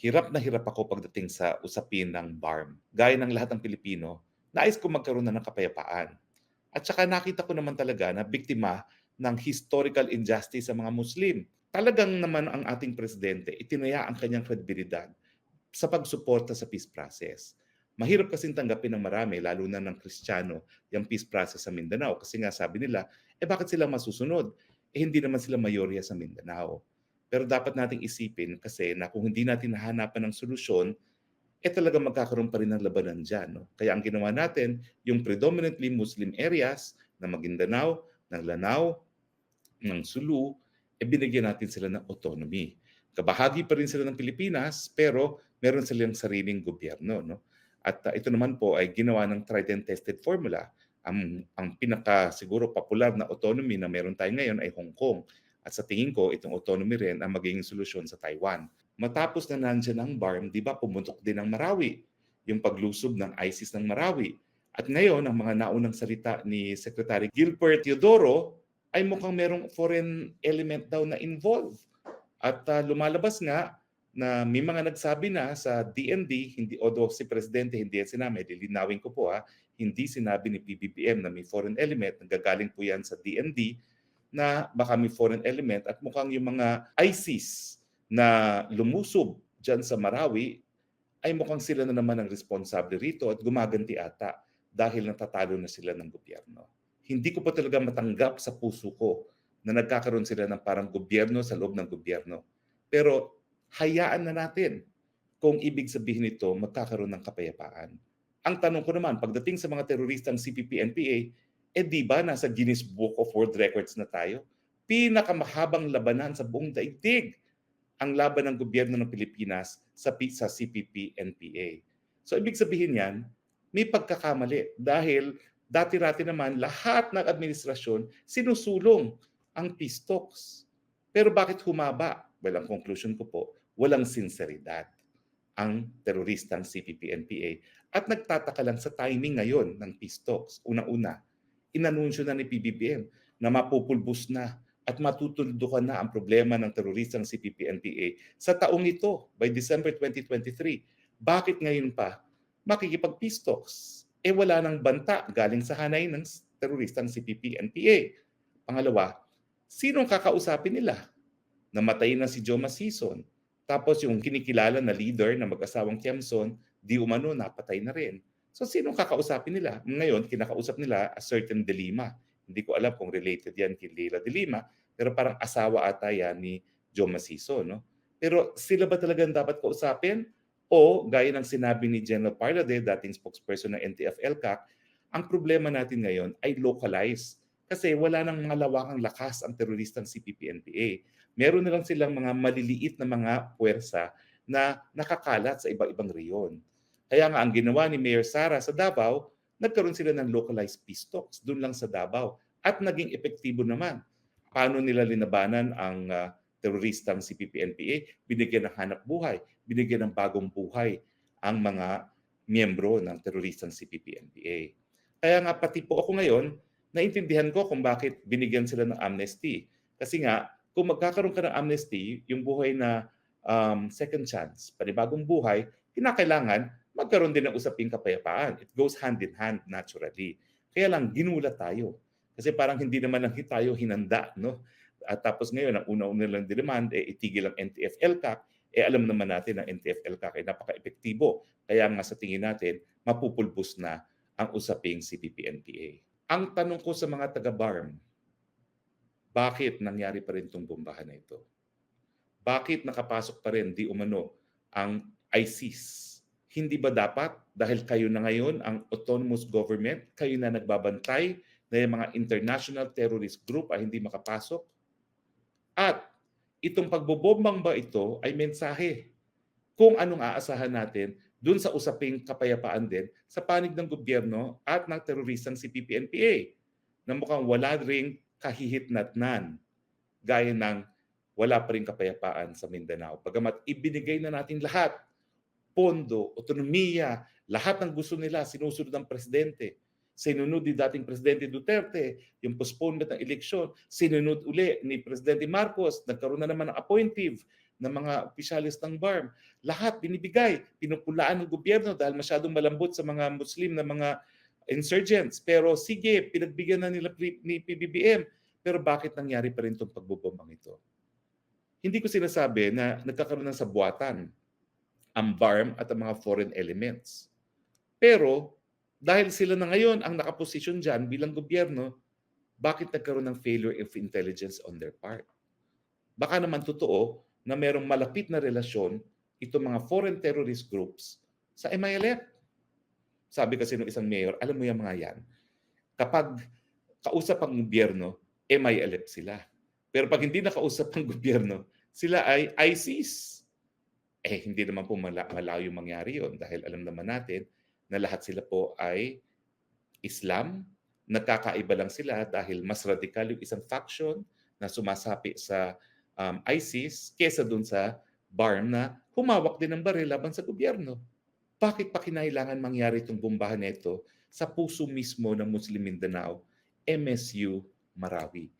hirap na hirap ako pagdating sa usapin ng BARM. Gaya ng lahat ng Pilipino, nais ko magkaroon na ng kapayapaan. At saka nakita ko naman talaga na biktima ng historical injustice sa mga Muslim. Talagang naman ang ating presidente itinaya ang kanyang kredibilidad sa pagsuporta sa peace process. Mahirap kasing tanggapin ng marami, lalo na ng Kristiyano, yung peace process sa Mindanao. Kasi nga sabi nila, eh bakit sila masusunod? Eh hindi naman sila mayorya sa Mindanao. Pero dapat nating isipin kasi na kung hindi natin nahanapan ng solusyon, eh talaga magkakaroon pa rin ng labanan dyan. No? Kaya ang ginawa natin, yung predominantly Muslim areas na Maguindanao, ng Lanao, ng Sulu, eh binigyan natin sila ng autonomy. Kabahagi pa rin sila ng Pilipinas, pero meron silang sariling gobyerno. No? At uh, ito naman po ay ginawa ng tried and tested formula. Ang, ang pinaka siguro popular na autonomy na meron tayo ngayon ay Hong Kong. At sa tingin ko, itong autonomy rin ang magiging solusyon sa Taiwan. Matapos na nandyan ang BARM, di ba pumuntok din ang Marawi, yung paglusob ng ISIS ng Marawi. At ngayon, ang mga naunang salita ni Secretary Gilbert Teodoro ay mukhang merong foreign element daw na involved. At uh, lumalabas nga na may mga nagsabi na sa DND, hindi although si presidente hindi yan sinabi, lilinawin ko po ha, hindi sinabi ni PBBM na may foreign element, nanggagaling po yan sa DND na baka may foreign element at mukhang yung mga ISIS na lumusob dyan sa Marawi ay mukhang sila na naman ang responsable rito at gumaganti ata dahil natatalo na sila ng gobyerno. Hindi ko pa talaga matanggap sa puso ko na nagkakaroon sila ng parang gobyerno sa loob ng gobyerno. Pero hayaan na natin kung ibig sabihin nito magkakaroon ng kapayapaan. Ang tanong ko naman, pagdating sa mga teroristang CPP-NPA, eh di ba nasa Guinness Book of World Records na tayo? Pinakamahabang labanan sa buong daigdig ang laban ng gobyerno ng Pilipinas sa, sa CPP-NPA. So ibig sabihin yan, may pagkakamali dahil dati-rati naman lahat ng administrasyon sinusulong ang peace talks. Pero bakit humaba? Well, ang conclusion ko po, walang sinseridad ang teroristang CPP-NPA at nagtataka lang sa timing ngayon ng peace talks. Una-una, inanunsyo na ni PBBM na mapupulbos na at matutuldukan na ang problema ng teroristang CPP-NPA sa taong ito by December 2023. Bakit ngayon pa makikipag-peace talks? Eh wala nang banta galing sa hanay ng teroristang CPP-NPA. Pangalawa, sinong kakausapin nila? Namatay na si Joma Sison. Tapos yung kinikilala na leader na mag-asawang Tiamson, di umano napatay na rin. So sinong kakausapin nila? Ngayon, kinakausap nila a certain De Lima. Hindi ko alam kung related yan kay Leila De Lima, pero parang asawa ata yan ni Joma Sison. No? Pero sila ba talagang dapat kausapin? O gaya ng sinabi ni General Parlade, dating spokesperson ng NTF-ELCAC, ang problema natin ngayon ay localized. Kasi wala nang malawakang lakas ang teroristang CPP-NPA meron na lang silang mga maliliit na mga puwersa na nakakalat sa iba-ibang reyon. Kaya nga ang ginawa ni Mayor Sara sa Davao, nagkaroon sila ng localized peace talks doon lang sa Davao at naging epektibo naman. Paano nila linabanan ang uh, teroristang CPP-NPA? Binigyan ng hanap buhay, binigyan ng bagong buhay ang mga miyembro ng teroristang CPP-NPA. Kaya nga pati po ako ngayon, naintindihan ko kung bakit binigyan sila ng amnesty. Kasi nga, kung magkakaroon ka ng amnesty, yung buhay na um, second chance, panibagong buhay, kinakailangan magkaroon din ng usaping kapayapaan. It goes hand in hand naturally. Kaya lang, ginulat tayo. Kasi parang hindi naman lang tayo hinanda. No? At tapos ngayon, ang una-una lang demand, eh, itigil ang NTF-LCAC. Eh alam naman natin ang NTF-LCAC ay napaka-epektibo. Kaya nga sa tingin natin, mapupulbos na ang usaping CPP-NPA. Ang tanong ko sa mga taga-BARM, bakit nangyari pa rin itong bombahan na ito? Bakit nakapasok pa rin di umano ang ISIS? Hindi ba dapat dahil kayo na ngayon ang autonomous government, kayo na nagbabantay na yung mga international terrorist group ay hindi makapasok? At itong pagbobombang ba ito ay mensahe kung anong aasahan natin dun sa usaping kapayapaan din sa panig ng gobyerno at ng teroristang CPP-NPA na mukhang wala ring kahihitnatnan gaya ng wala pa rin kapayapaan sa Mindanao. Bagamat ibinigay na natin lahat, pondo, otonomiya, lahat ng gusto nila, sinusunod ng presidente. Sinunod ni dating Presidente Duterte, yung postponement ng eleksyon. Sinunod uli ni Presidente Marcos, nagkaroon na naman ng appointive ng mga opisyalis ng BARM. Lahat binibigay, pinupulaan ng gobyerno dahil masyadong malambot sa mga Muslim na mga insurgents. Pero sige, pinagbigyan na nila ni PBBM. Pero bakit nangyari pa rin itong pagbobombang ito? Hindi ko sinasabi na nagkakaroon ng sabuatan ang BARM at ang mga foreign elements. Pero dahil sila na ngayon ang nakaposisyon dyan bilang gobyerno, bakit nagkaroon ng failure of intelligence on their part? Baka naman totoo na merong malapit na relasyon itong mga foreign terrorist groups sa MILF. Sabi kasi ng isang mayor, alam mo yung mga yan, kapag kausap ang gobyerno, MILF sila. Pero pag hindi nakausap ang gobyerno, sila ay ISIS. Eh, hindi naman po mala- malayo mangyari yon dahil alam naman natin na lahat sila po ay Islam. Nagkakaiba lang sila dahil mas radikal yung isang faction na sumasapi sa um, ISIS kesa dun sa BARM na humawak din ng baril laban sa gobyerno. Bakit pa kinailangan mangyari itong bombahan nito sa puso mismo ng Muslim Mindanao, MSU Marawi?